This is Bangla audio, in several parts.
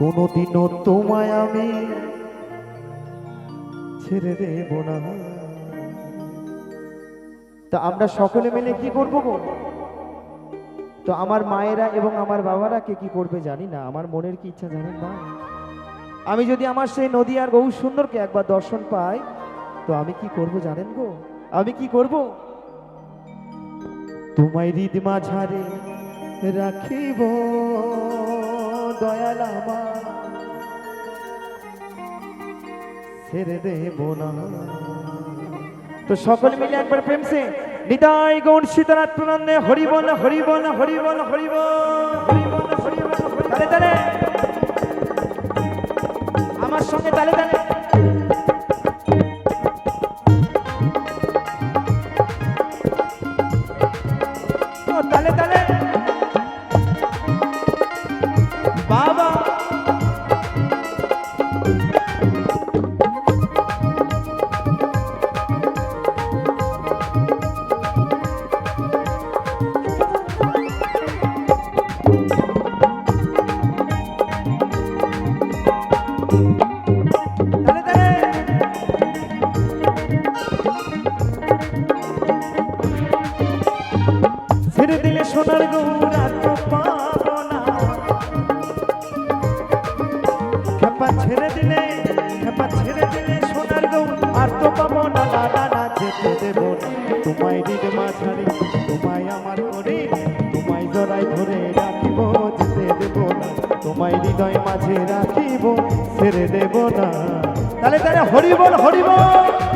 কোনোদিনও তোমায় আমি ছেড়ে দেব না। তা আমরা সকলে মিলে কি করব গো? তো আমার মায়েরা এবং আমার বাবারা কে কি করবে জানি না, আমার মনের কি ইচ্ছা জানেন না আমি যদি আমার সেই নদী আর গৌ সুন্দরকে একবার দর্শন পাই, তো আমি কি করব জানেন গো? আমি কি করব? তোমায় হৃদ মাঝারে রাখিব। দয়াল আমার। ছেড়ে দেব না। তো সকল মিলে একবার প্রেম সে নিতাই গৌণ সীতারাত প্রনন্দে হরিবল হরিবল হরিবল হরিবল হরিবল হরিবল। তালে তালে। আমার সঙ্গে তালে তালে। পাবো না না না না যেতে দেব তোমায় দিলে মাঝারে তোমায় আমার করে তোমায় জড়াই ধরে রাখিব, যেতে দেব না, তোমায় হৃদয় মাঝে রাখিব, ছেড়ে দেব না। তাহলে তাহলে হরিবল হরিবল।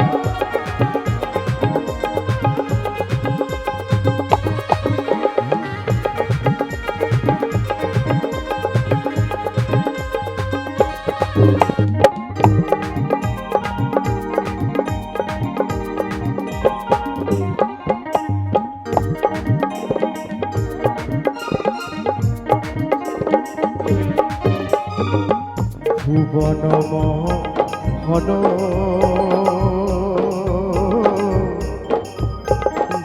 হন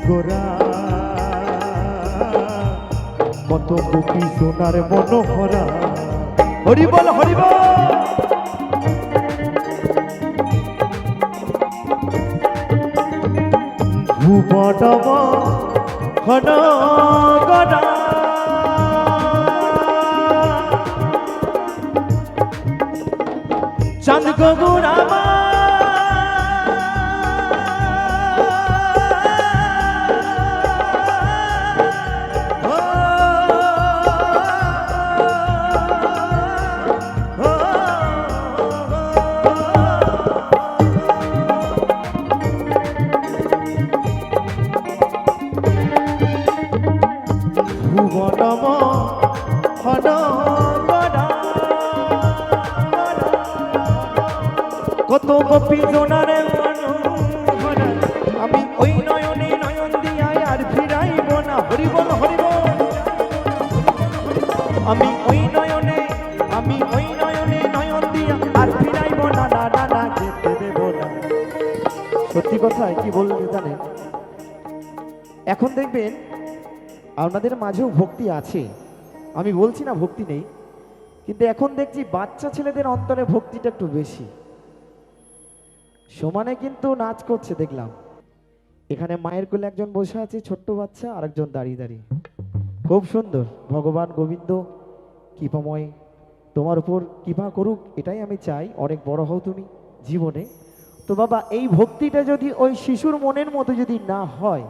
গোরা কত গোপী সোনার মনোহরা। হরিবল হরিবল ভুবন হন গোরা চাঁদ গগুরামা গোপী জোনারে আমি ওই নয়নে নয়ন দিয়াই আর ফিরাইব না হরিবল হরিবল আমি ওই নয়নে, আমি ওই নয়নে নয়ন দিয়া আর ফিরাইব না না না না, যেতে দেব না। সত্যি কথা, কি বলবে জানেন এখন দেখবেন, আপনাদের মাঝেও ভক্তি আছে। আমি বলছি না ভক্তি নেই, কিন্তু এখন দেখছি বাচ্চা ছেলেদের অন্তরে ভক্তিটা একটু বেশি। সমানে কিন্তু নাচ করছে, দেখলাম। এখানে মায়ের কোলে একজন বসে আছে, ছোট্ট বাচ্চা আর একজন দাঁড়িয়ে দাঁড়িয়ে। খুব সুন্দর, ভগবান গোবিন্দ, কৃপাময়। তোমার উপর কৃপা করুক, এটাই আমি চাই, অনেক বড় হও তুমি জীবনে। তো বাবা, এই ভক্তিটা যদি ওই শিশুর মনের মতো যদি না হয়,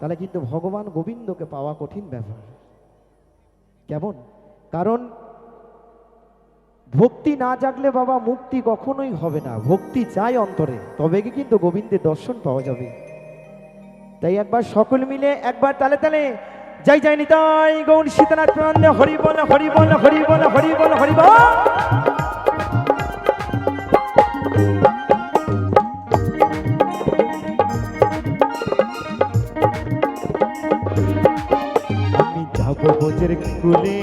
তাহলে কিন্তু ভগবান গোবিন্দকে পাওয়া কঠিন ব্যাপার। কেমন? কারণ ভক্তি না জাগলে বাবা মুক্তি কখনোই হবে না। ভক্তি চাই অন্তরে, তবে কি কিন্তু গোবিন্দের দর্শন পাওয়া যাবে? তাই একবার সকল মিলে একবার তালে তালে যাই যাই নিতাই গৌণ সীতানাথ হরি বল হরি বল হরি বল হরি বল হরি বল। আমি যাব বোঝের কুলে।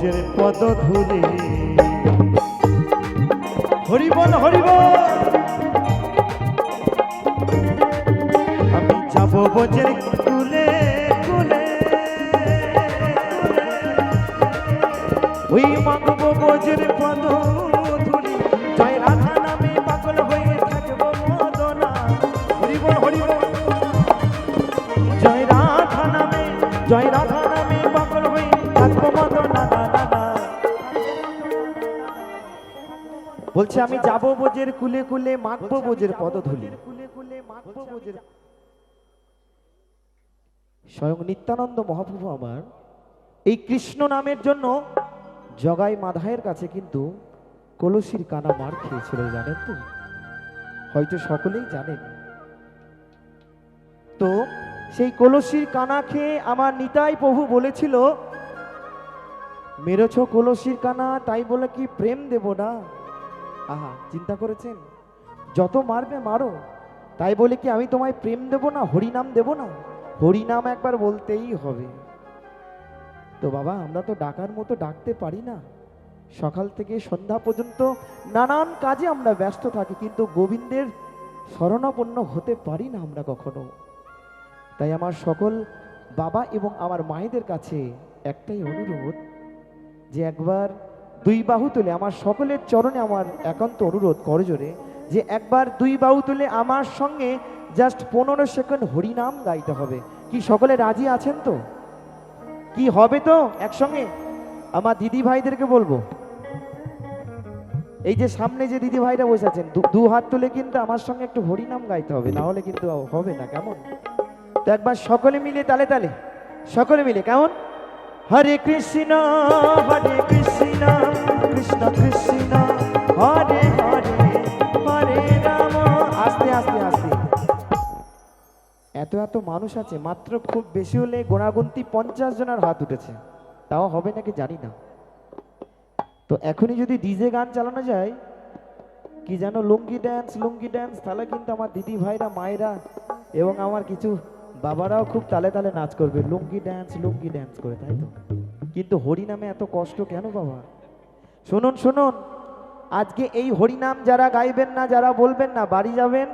বোঝের পদ ধুলি। হরিবল হরিবল। আমি যাব বোঝের কুলে কুলে। ওই মাগব বজের পদ বলছে আমি যাব বোঝের কুলে কুলে মাখবো বোঝের পদধূলি। কুলে কুলে মাখবো বোঝের স্বয়ং নিত্যানন্দ মহাপ্রভু আমার এই কৃষ্ণ নামের জন্য জগাই মাধায়ের কাছে কিন্তু কলসির কানা মার খেয়েছিল জানেন তো? হয়তো সকলেই জানেন। তো সেই কলসির কানা খেয়ে আমার নিতাই প্রভু বলেছিল মেরেছ কলসির কানা তাই বলে কি প্রেম দেব না? আহা, চিন্তা করেছেন? যত মারবে, মারো। তাই বলে কি আমি তোমায় প্রেম দেব না, হরিনাম দেব না? হরিনাম একবার বলতেই হবে। তো বাবা, আমরা তো ডাকার মতো ডাকতে পারি না। সকাল থেকে সন্ধ্যা পর্যন্ত নানান কাজে আমরা ব্যস্ত থাকি, কিন্তু গোবিন্দের শরণাপন্ন হতে পারি না আমরা কখনো। তাই আমার সকল বাবা এবং আমার মায়েদের কাছে একটাই অনুরোধ, যে একবার দুই বাহু তুলে আমার সকলের চরণে আমার একান্ত অনুরোধ করজোরে যে একবার দুই বাহু তুলে আমার সঙ্গে জাস্ট পনেরো সেকেন্ড হরিনাম গাইতে হবে। কি সকলে রাজি আছেন তো? কি হবে তো একসঙ্গে? আমার দিদি ভাইদেরকে বলব। এই যে সামনে যে দিদি ভাইরা বসে আছেন দু- হাত তুলে কিন্তু আমার সঙ্গে একটু হরিনাম গাইতে হবে, না হলে কিন্তু হবে না, কেমন? তো একবার সকলে মিলে তালে তালে, সকলে মিলে, কেমন? হরে কৃষ্ণ হরে কৃষ্ণ। এত এত মানুষ আছে, মাত্র খুব বেশি হলে গোনাগুন্তি পঞ্চাশ জনের হাত উঠেছে। তাও হবে নাকি জানি না। তো এখনই যদি ডিজে গান চালানো যায়, কি যেন লুঙ্গি ড্যান্স লুঙ্গি ড্যান্স তাহলে কিন্তু আমার দিদি ভাইরা, মায়েরা এবং আমার কিছু বাবারাও খুব তালে তালে নাচ করবে। লুঙ্গি ড্যান্স লুঙ্গি ড্যান্স করে, তাই তো? কিন্তু হরিনামে এত কষ্ট কেন বাবা? শুনুন শুনুন। আজকে এই হরিনাম যারা গাইবেন না, যারা বলবেন না, বাড়ি যাবেন।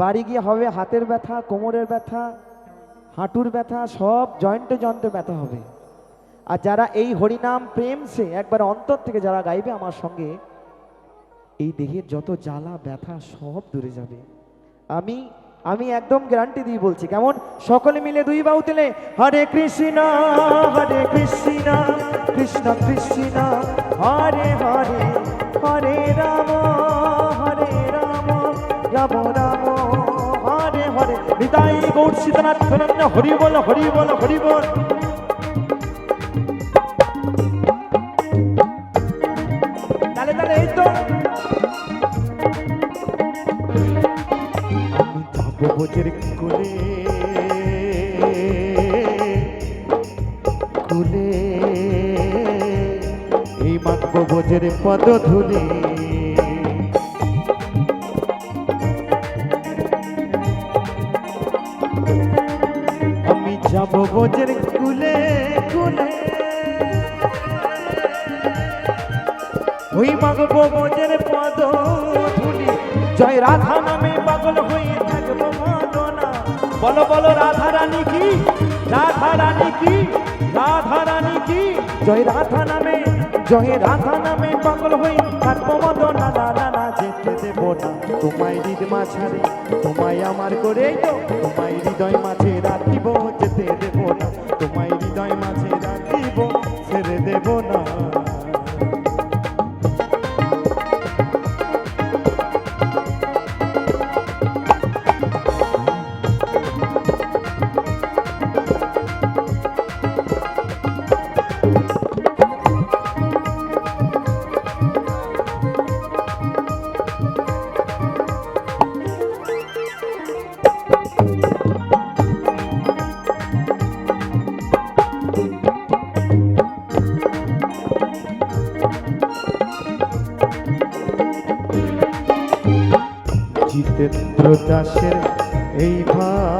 বাড়ি গিয়ে হবে হাতের ব্যথা, কোমরের ব্যথা, হাঁটুর ব্যথা, সব জয়েন্টে জয়েন্টে ব্যথা হবে। আর যারা এই হরিনাম প্রেম সে একবার অন্তর থেকে যারা গাইবে আমার সঙ্গে, এই দেহের যত জ্বালা, ব্যথা, সব দূরে যাবে। আমি আমি একদম গ্যারান্টি দিয়ে বলছি, কেমন? সকলে মিলে দুই বাউ তেলে, হরে কৃষ্ণ হরে কৃষ্ণ কৃষ্ণ কৃষ্ণ। হরে হরে হরে রাম হরে রাম রাম রাম, হরে হরে। নিতাই গৌর সীতানাথ হরি বল হরি বল হরি বল। ধুলে আমি যাব বোঝের কুলে কুলে। ওই মাগবো বোঝের পদ ধুলি জয় রাধা নামে পাগল হয়ে থাকব মদনা। বলো বলো, রাধা রানী কি? রাধা রানী কি? রাধা রানী কি? জয় রাধা নামে রাধা নামে পাগল হই যেতে দেব না। তোমায় হৃদ মাঝারে তোমায় আমার করে তোমায় হৃদয় মাঝে রাখিব, যেতে দেব না। তোমায় জিতেন্দ্র দাসের এই ভাবনা।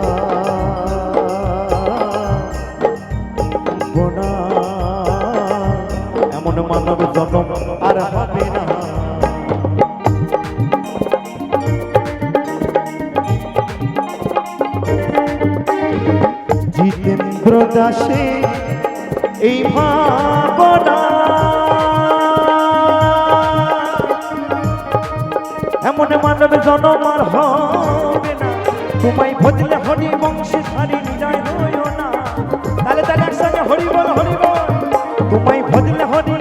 এমন মানব জনম আর হবে না। জিতেন্দ্র দাসে এই ভাবনা। এমন মানব জনম আর হবে না। তোমায় ভজলে হরি বংশী সারি হৃদয় রইও না। তাহলে তাহলে একসঙ্গে হরি বল হরি বল। তোমায় ভজলে হরি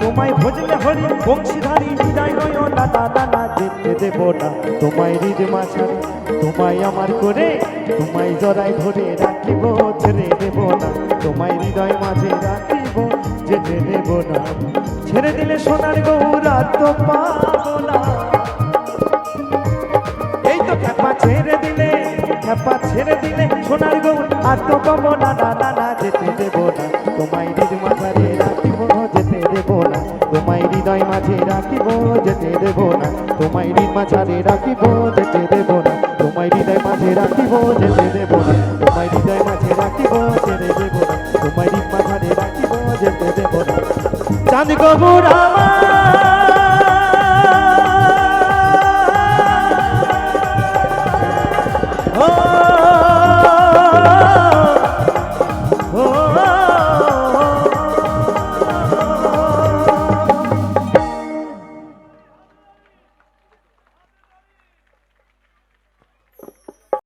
তোমায় ভজলে হরি বংশীধারী হৃদয় রইও না। না না যেতে দেব না। তোমায় হৃদ মাছারি তোমায় আমার করে, তোমায় জড়াই ধরে রাখিব, ছেড়ে দেব না। তোমায় হৃদয় মাঝে রাখিব, যেতে দেব না। ছেড়ে দিলে সোনার গৌরা তো পাবো না। খ্যাপা ছেড়ে দিলে সোনার গৌর আর তো পাবো না না না না, যেতে দেবো না। তোমায় হৃদ মাঝারে রাখিব, যেতে দেবো না। তোমায় হৃদয় মাঝে রাখিব, যেতে দেবো না। তোমায় হৃদ মাঝারে রাখিব, যেতে দেবো না। তোমায় হৃদয় মাঝে রাখিব, যেতে দেবো না। তোমায় হৃদয় মাঝে রাখিব ছেড়ে দেবো না। তোমায় হৃদ মাঝারে রাখিব, যেতে দেবো না। চাঁদ গবুর আমার